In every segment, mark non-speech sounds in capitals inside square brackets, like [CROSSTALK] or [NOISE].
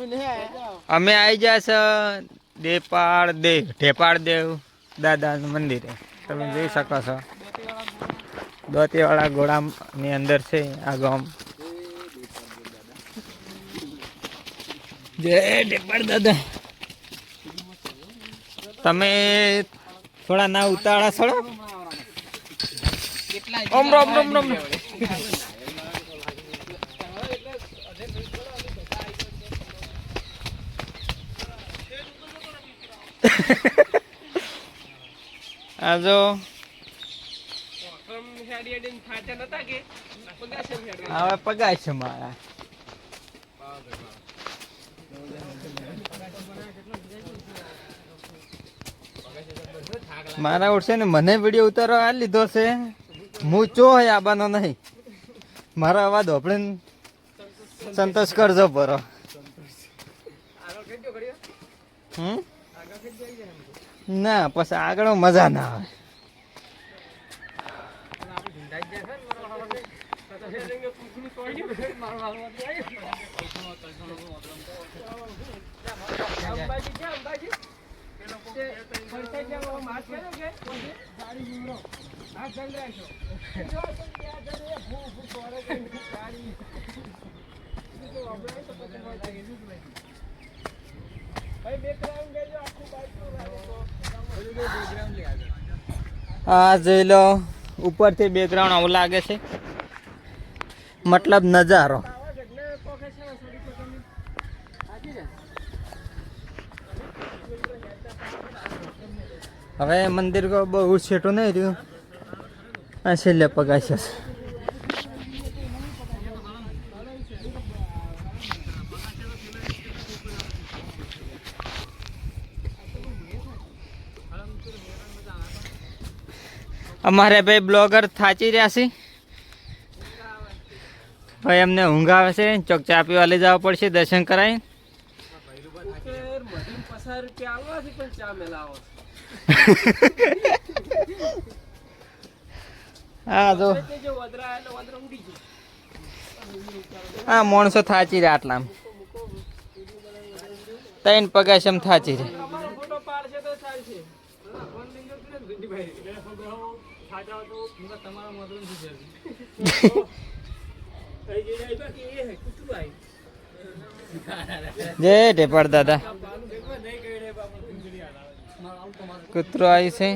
અમે આવી ગયા છે દેપાળ દેવ ઢેપાળ દેવ દાદા મંદિરે. તમે જોઈ શકો છો. દોતીવાળા ગોળાની અંદર છે આ ગામ. જય ઢેપાળ દાદા. તમે થોડા ના ઉતાળા છોડો ઓમ રોમ રોમ રોમ. [LAUGHS] આ જો. હવે પગાય છે મારા. મારા ઉઠશે ને મને વીડિયો ઉતારવા આ લીધો છે. હું ચો હોય આબાનો નહીં. મારો અવાજ આપણે સંતોષ કરજો બરો હમ? ના પછી આગળ મજા ના આવે. આ જોઈ લો. ઉપરથી બેકગ્રાઉન્ડ આવું લાગે છે. મતલબ નજારો. હવે મંદિર બહુ છેટું નહીં રહ્યું. આ છેલ્લે પગાશે અમારે ભાઈ બ્લોગર થાચી રહ્યા છે. ભાઈ અમને ઊંઘ આવે છે. ચોક ચા પીવા લઈ જવા પડશે, દર્શન કરાય હા, જો. હા, માણસો થાચી રહ્યા આટલા ત્રણ પગાશમ થાચી રે જય ઢેપાડ દાદા. કૂતરો આવી છે.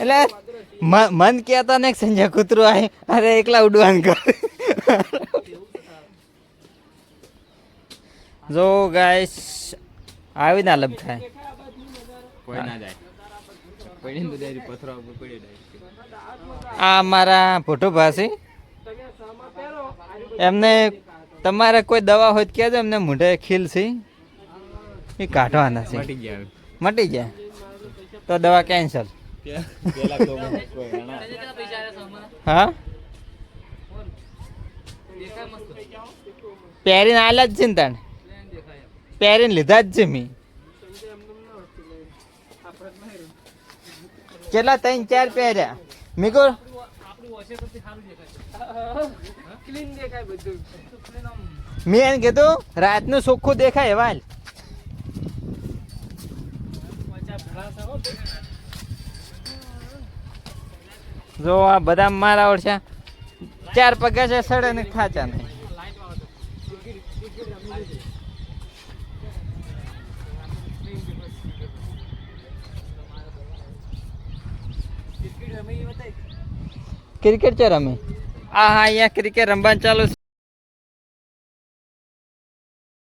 એટલે મન કહેતા ને સંજય કૂતરો આવી અરે એકલા ઉડવાન કર. જો ગાઈસ આવી ના લબ થાય. કોઈ ના જાય. આ મારા ફોટો ભાસી. એમને તમારે કોઈ દવા હોય તો કહેજો એમને મોઢે ખીલ છે. એ કાઢવાના છે. મટી ગયા મટી ગયા. તો દવા કેન્સલ હા? પહેરીને આલા જ છે ને તાણ. પહેરીને લીધા જ છે મેં. કેટલા? ત્રણ, ચાર પહેર્યા. મીકો મેં એને કીધું, રાતનું ચોખ્ખું દેખાય, વાલ. જો આ બધા મારા ઓળખ્યા. ચાર પગા છે, સડે ને ખાચા નહીં ક્રિકેટ છે રમે. આ હા અહીંયા ક્રિકેટ રમવાનું ચાલુ છે.